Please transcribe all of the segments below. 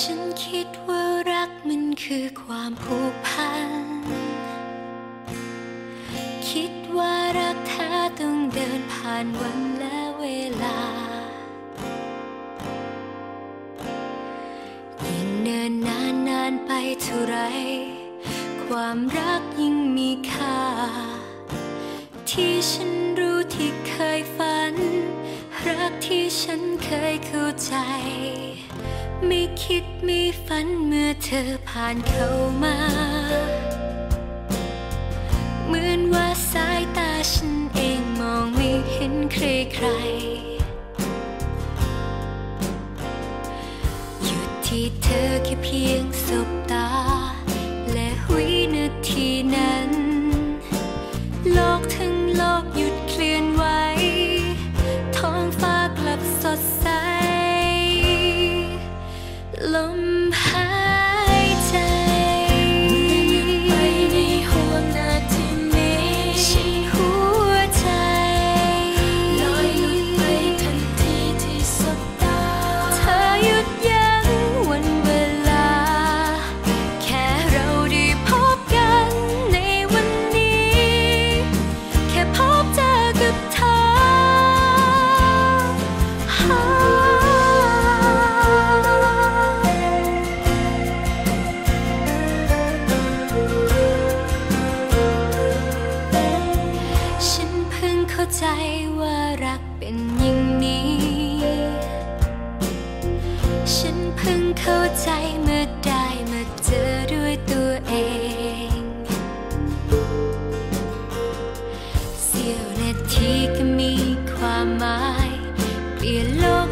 ฉันคิดว่ารักมันคือความผูกพัน คิดว่ารักแท้ต้องเดินผ่านวันและเวลา ยิ่งเนินนานนานไปเท่าไร ความรักยิ่งมีค่า ที่ฉันรู้ที่เคยฝัน รักที่ฉันเคยเข้าใจ ไม่คิดไม่ฝันเมื่อเธอผ่านเข้ามา เหมือนว่าสายตาฉันเองมองไม่เห็นใครใครหยุดที่เธอแค่เพียงสบตา ใจว่ารักเป็นอย่างนี้ ฉันเพิ่งเข้าใจเมื่อได้มาเจอด้วยตัวเอง เสี้ยวนาทีก็มีความหมาย เปลี่ยนโลก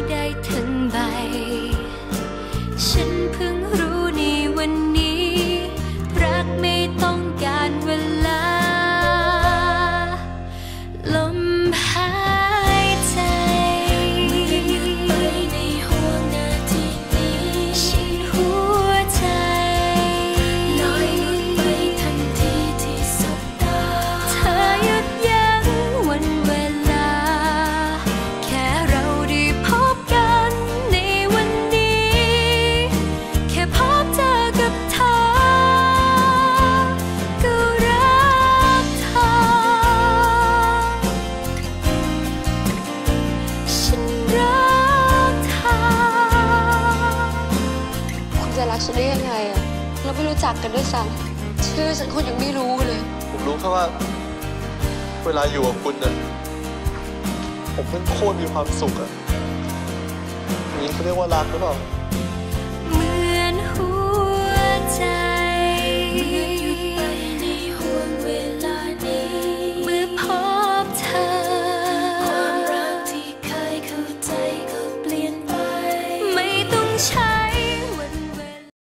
กฉันได้ยังไงอะเราไม่รู้จักกันด้วยซ้ำชื่อฉันคุณยังไม่รู้เลย ผมรู้แค่ว่า เวลาอยู่กับคุณน่ะผมเพิ่งโคตรมีความสุขอะอย่างนี้เขาเรียกว่ารักหรือเปล่า